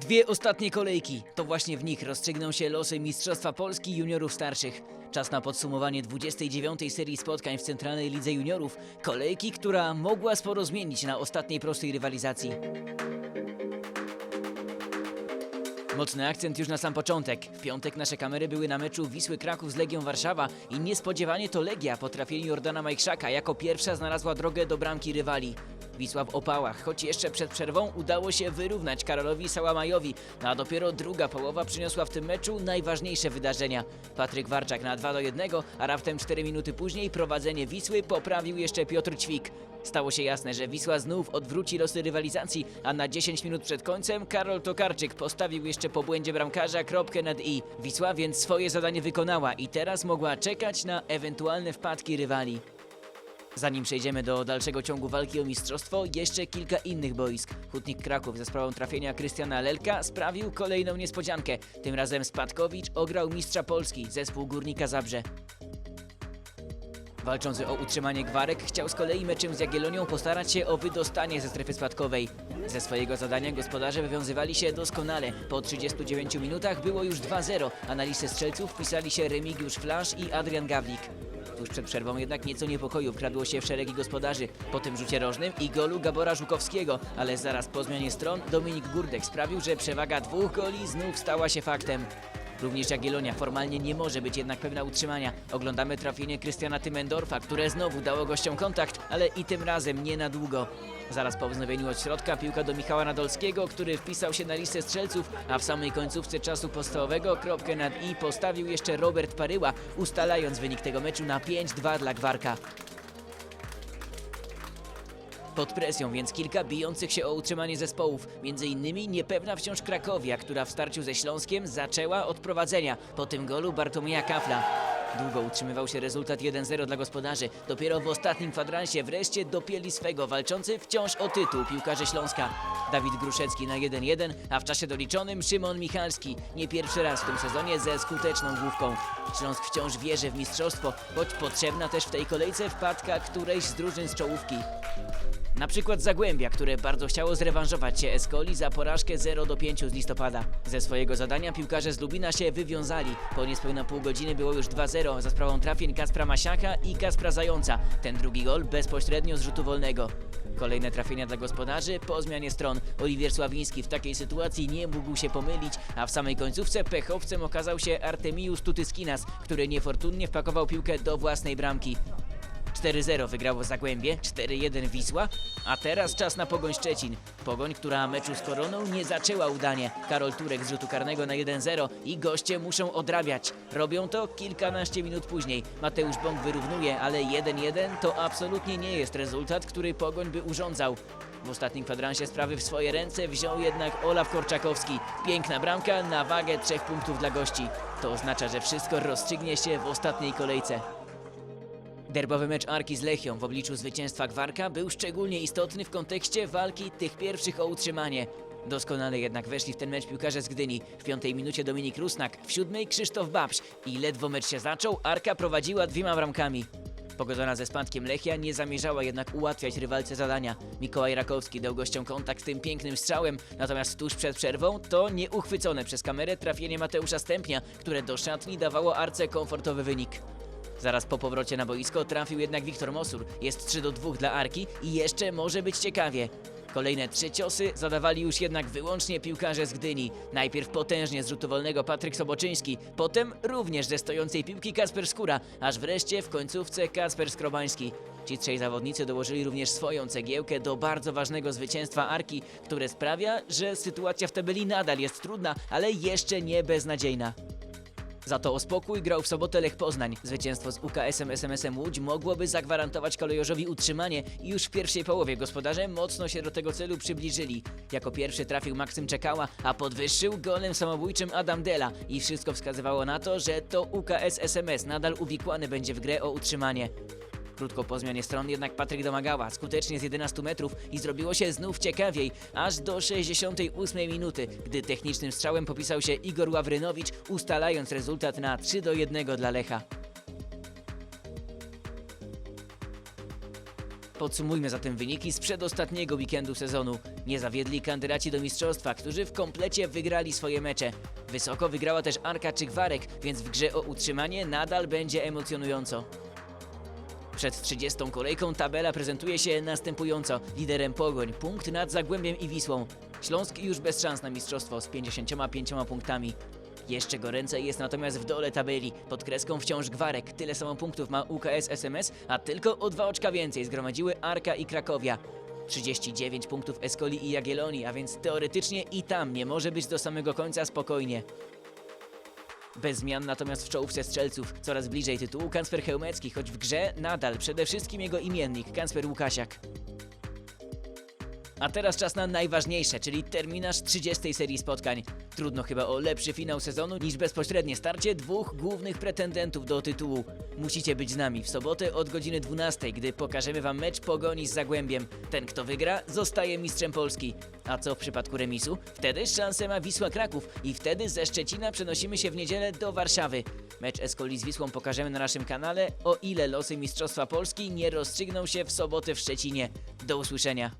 Dwie ostatnie kolejki. To właśnie w nich rozstrzygną się losy Mistrzostwa Polski Juniorów Starszych. Czas na podsumowanie 29. serii spotkań w Centralnej Lidze Juniorów. Kolejki, która mogła sporo zmienić na ostatniej prostej rywalizacji. Mocny akcent już na sam początek. W piątek nasze kamery były na meczu Wisły Kraków z Legią Warszawa i niespodziewanie to Legia po trafieniu Jordana Majchrzaka jako pierwsza znalazła drogę do bramki rywali. Wisła w opałach, choć jeszcze przed przerwą udało się wyrównać Karolowi Sałamajowi, no a dopiero druga połowa przyniosła w tym meczu najważniejsze wydarzenia. Patryk Warczak na 2 do 1, a raptem 4 minuty później prowadzenie Wisły poprawił jeszcze Piotr Ćwik. Stało się jasne, że Wisła znów odwróci losy rywalizacji, a na 10 minut przed końcem Karol Tokarczyk postawił jeszcze po błędzie bramkarza kropkę nad i. Wisła więc swoje zadanie wykonała i teraz mogła czekać na ewentualne wpadki rywali. Zanim przejdziemy do dalszego ciągu walki o mistrzostwo, jeszcze kilka innych boisk. Hutnik Kraków za sprawą trafienia Krystiana Lelka sprawił kolejną niespodziankę. Tym razem Spadkowicz ograł mistrza Polski, zespół Górnika Zabrze. Walczący o utrzymanie Gwarek chciał z kolei meczem z Jagiellonią postarać się o wydostanie ze strefy spadkowej. Ze swojego zadania gospodarze wywiązywali się doskonale. Po 39 minutach było już 2-0, a na listę strzelców wpisali się Remigiusz Flasz i Adrian Gawlik. Tuż przed przerwą jednak nieco niepokoju wkradło się w szeregi gospodarzy. Po tym rzucie rożnym i golu Gabora Żukowskiego, ale zaraz po zmianie stron Dominik Gurdek sprawił, że przewaga dwóch goli znów stała się faktem. Również Jagiellonia formalnie nie może być jednak pewna utrzymania. Oglądamy trafienie Krystiana Tymendorfa, które znowu dało gościom kontakt, ale i tym razem nie na długo. Zaraz po wznowieniu od środka piłka do Michała Nadolskiego, który wpisał się na listę strzelców, a w samej końcówce czasu podstawowego kropkę nad i postawił jeszcze Robert Paryła, ustalając wynik tego meczu na 5-2 dla Gwarka. Pod presją więc kilka bijących się o utrzymanie zespołów, między innymi niepewna wciąż Krakowia, która w starciu ze Śląskiem zaczęła od prowadzenia. Po tym golu Bartłomieja Kafla. Długo utrzymywał się rezultat 1-0 dla gospodarzy. Dopiero w ostatnim kwadransie wreszcie dopięli swego, walczący wciąż o tytuł piłkarze Śląska. Dawid Gruszecki na 1-1, a w czasie doliczonym Szymon Michalski. Nie pierwszy raz w tym sezonie ze skuteczną główką. Śląsk wciąż wierzy w mistrzostwo, choć potrzebna też w tej kolejce wpadka którejś z drużyn z czołówki. Na przykład Zagłębia, które bardzo chciało zrewanżować się Escoli za porażkę 0 do 5 z listopada. Ze swojego zadania piłkarze z Lubina się wywiązali. Po niespełna pół godziny było już 2-0 za sprawą trafień Kaspra Masiaka i Kaspra Zająca. Ten drugi gol bezpośrednio z rzutu wolnego. Kolejne trafienia dla gospodarzy po zmianie stron. Oliwier Sławiński w takiej sytuacji nie mógł się pomylić, a w samej końcówce pechowcem okazał się Artemius Tutyskinas, który niefortunnie wpakował piłkę do własnej bramki. 4-0 wygrało Zagłębie, 4-1 Wisła, a teraz czas na Pogoń Szczecin. Pogoń, która meczu z Koroną nie zaczęła udanie. Karol Turek z rzutu karnego na 1-0 i goście muszą odrabiać. Robią to kilkanaście minut później. Mateusz Bąk wyrównuje, ale 1-1 to absolutnie nie jest rezultat, który Pogoń by urządzał. W ostatnim kwadransie sprawy w swoje ręce wziął jednak Olaf Korczakowski. Piękna bramka na wagę trzech punktów dla gości. To oznacza, że wszystko rozstrzygnie się w ostatniej kolejce. Derbowy mecz Arki z Lechią w obliczu zwycięstwa Gwarka był szczególnie istotny w kontekście walki tych pierwszych o utrzymanie. Doskonale jednak weszli w ten mecz piłkarze z Gdyni. W piątej minucie Dominik Rusnak, w siódmej Krzysztof Babś i ledwo mecz się zaczął, Arka prowadziła dwiema bramkami. Pogodzona ze spadkiem Lechia nie zamierzała jednak ułatwiać rywalce zadania. Mikołaj Rakowski dał gościom kontakt tym pięknym strzałem, natomiast tuż przed przerwą to nieuchwycone przez kamerę trafienie Mateusza Stępnia, które do szatni dawało Arce komfortowy wynik. Zaraz po powrocie na boisko trafił jednak Wiktor Mosur. Jest 3 do 2 dla Arki i jeszcze może być ciekawie. Kolejne trzy ciosy zadawali już jednak wyłącznie piłkarze z Gdyni. Najpierw potężnie z rzutu wolnego Patryk Soboczyński, potem również ze stojącej piłki Kasper Skóra, aż wreszcie w końcówce Kasper Skrobański. Ci trzej zawodnicy dołożyli również swoją cegiełkę do bardzo ważnego zwycięstwa Arki, które sprawia, że sytuacja w tabeli nadal jest trudna, ale jeszcze nie beznadziejna. Za to o spokój grał w sobotę Lech Poznań. Zwycięstwo z UKS-em SMS-em Łódź mogłoby zagwarantować kolejorzowi utrzymanie i już w pierwszej połowie gospodarze mocno się do tego celu przybliżyli. Jako pierwszy trafił Maksym Czekała, a podwyższył golem samobójczym Adam Dela i wszystko wskazywało na to, że to UKS SMS nadal uwikłany będzie w grę o utrzymanie. Krótko po zmianie stron jednak Patryk domagała, skutecznie z 11 metrów i zrobiło się znów ciekawiej, aż do 68 minuty, gdy technicznym strzałem popisał się Igor Ławrynowicz, ustalając rezultat na 3 do 1 dla Lecha. Podsumujmy zatem wyniki z przedostatniego weekendu sezonu. Nie zawiedli kandydaci do mistrzostwa, którzy w komplecie wygrali swoje mecze. Wysoko wygrała też Arka czy Gwarek, więc w grze o utrzymanie nadal będzie emocjonująco. Przed 30. kolejką tabela prezentuje się następująco. Liderem Pogoń, punkt nad Zagłębiem i Wisłą. Śląsk już bez szans na mistrzostwo z 55 punktami. Jeszcze goręcej jest natomiast w dole tabeli. Pod kreską wciąż Gwarek. Tyle samo punktów ma UKS SMS, a tylko o dwa oczka więcej zgromadziły Arka i Krakowia. 39 punktów Escoli i Jagiellonii, a więc teoretycznie i tam nie może być do samego końca spokojnie. Bez zmian natomiast w czołówce strzelców, coraz bliżej tytułu Kacper Chełmecki, choć w grze nadal przede wszystkim jego imiennik, Kacper Łukasiak. A teraz czas na najważniejsze, czyli terminarz 30 serii spotkań. Trudno chyba o lepszy finał sezonu niż bezpośrednie starcie dwóch głównych pretendentów do tytułu. Musicie być z nami w sobotę od godziny 12, gdy pokażemy wam mecz Pogoni z Zagłębiem. Ten kto wygra zostaje mistrzem Polski. A co w przypadku remisu? Wtedy szansę ma Wisła Kraków i wtedy ze Szczecina przenosimy się w niedzielę do Warszawy. Mecz Escoli z Wisłą pokażemy na naszym kanale, o ile losy Mistrzostwa Polski nie rozstrzygną się w sobotę w Szczecinie. Do usłyszenia.